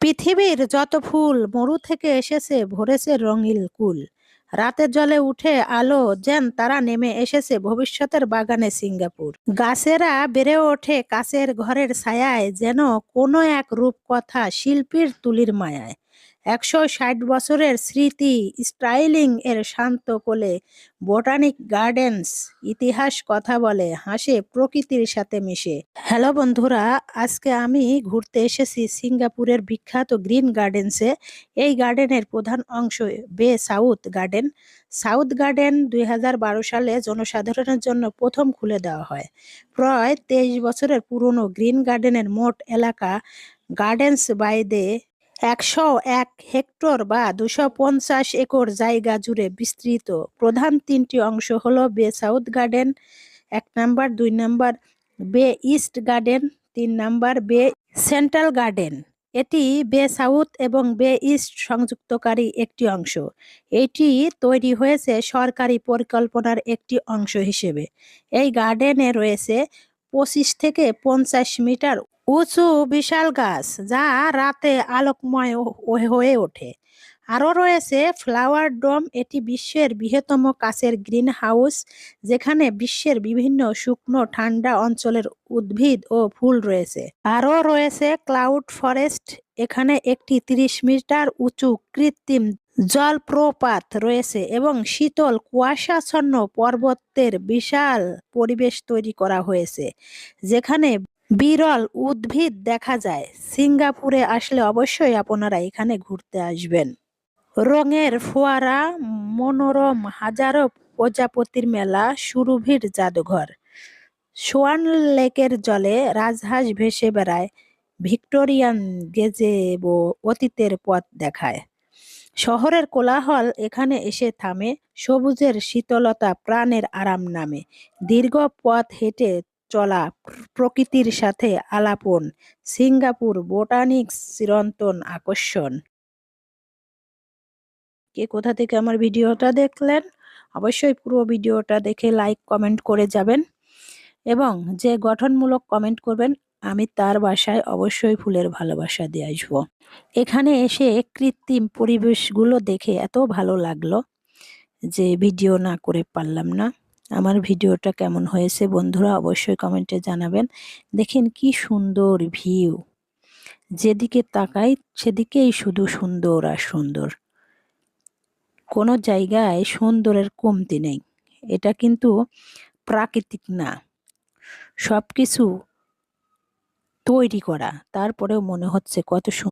পৃথিবীর যত ফুল মরু থেকে এসেছে, ভরেছে রঙিল কুল। রাতের জলে উঠে আলো যেন তারা নেমে এসেছে ভবিষ্যতের বাগানে সিঙ্গাপুর। গাছেরা বেড়ে ওঠে কাছের ঘরের ছায়ায় যেন কোনো এক রূপকথা শিল্পীর তুলির মায়ায়। একশো ষাট বছরের স্মৃতি স্টাইলিং এর শান্ত কোলে বোটানিক গার্ডেন্স ইতিহাস কথা বলে, হাসে, প্রকৃতির সাথে মিশে। হ্যালো বন্ধুরা, আজকে আমি ঘুরতে এসেছি সিঙ্গাপুরের বিখ্যাত গ্রিন গার্ডেন্সে। এই গার্ডেনের প্রধান অংশ বে সাউথ গার্ডেন। সাউথ গার্ডেন দুই হাজার বারো সালে জনসাধারণের জন্য প্রথম খুলে দেওয়া হয়। প্রায় তেইশ বছরের পুরনো গ্রিন গার্ডেনের মোট এলাকা গার্ডেন্স বাই দে একশো এক হেক্টর বা দুশো পঞ্চাশ একর জায়গা জুড়ে বিস্তৃত। প্রধান তিনটি অংশ হলো বে সাউথ গার্ডেন, এক নাম্বার, দুই নাম্বার, বে ইস্ট গার্ডেন, তিন নাম্বার, বে সেন্ট্রাল গার্ডেন। এটি বে সাউথ এবং বে ইস্ট সংযুক্তকারী একটি অংশ। এটি তৈরি হয়েছে সরকারি পরিকল্পনার একটি অংশ হিসেবে। এই গার্ডেনে রয়েছে পঁচিশ থেকে পঞ্চাশ মিটার উঁচু বিশাল গাছ যা রাতে আলোকময় হয়ে ওঠে। আরও রয়েছে ফ্লাওয়ার ডোম, এটি বিশ্বের বৃহত্তম কাচের গ্রিন হাউস যেখানে বিশ্বের বিভিন্ন শুকনো ঠান্ডা অঞ্চলের উদ্ভিদ ও ফুল রয়েছে। আরও রয়েছে ক্লাউড ফরেস্ট, এখানে একটি তিরিশ মিটার উঁচু কৃত্রিম জলপ্রপাত রয়েছে এবং শীতল কুয়াশাচ্ছন্ন পর্বতের বিশাল পরিবেশ তৈরি করা হয়েছে, যেখানে বিরল উদ্ভিদ দেখা যায়। সিঙ্গাপুরে আসলে অবশ্যই আপনারা এখানে ঘুরতে আসবেন। রঙের ফোয়ারা, মনোরম হাজারো প্রজাপতির মেলা, সুরভির জাদুঘর। সোয়ান লেকের জলে রাজহাঁস ভেসে বেড়ায়, ভিক্টোরিয়ান গেজেবো অতীতের পথ দেখায়। শহরের কোলাহল এখানে এসে থামে, সবুজের শীতলতা প্রাণের আরাম নামে। দীর্ঘ পথ হেঁটে চলা। প্রকৃতির সাথে আলাপন। সিঙ্গাপুর বোটানিক্স চিরন্তন আকর্ষণ। কে কোথা থেকে আমার ভিডিওটা দেখলেন, অবশ্যই পুরো ভিডিওটা দেখে লাইক কমেন্ট করে যাবেন। এবং যে গঠনমূলক কমেন্ট করবেন, আমি তার বাসায় অবশ্যই ফুলের ভালোবাসা দিয়ে আসব। এখানে এসে কৃত্রিম পরিবেশগুলো দেখে এত ভালো লাগল যে ভিডিও না করে পারলাম না। আমার ভিডিওটা কেমন হয়েছে বন্ধুরা অবশ্যই কমেন্টে জানাবেন। দেখেন কি সুন্দর ভিউ যেদিকে তাকাই সেদিকেই শুধু সুন্দর আর সুন্দর। কোনো জায়গায় সুন্দরের কমতি নেই। এটা কিন্তু প্রাকৃতিক না। সবকিছু তৈরি করা। তারপরেও মনে হচ্ছে কত সুন্দর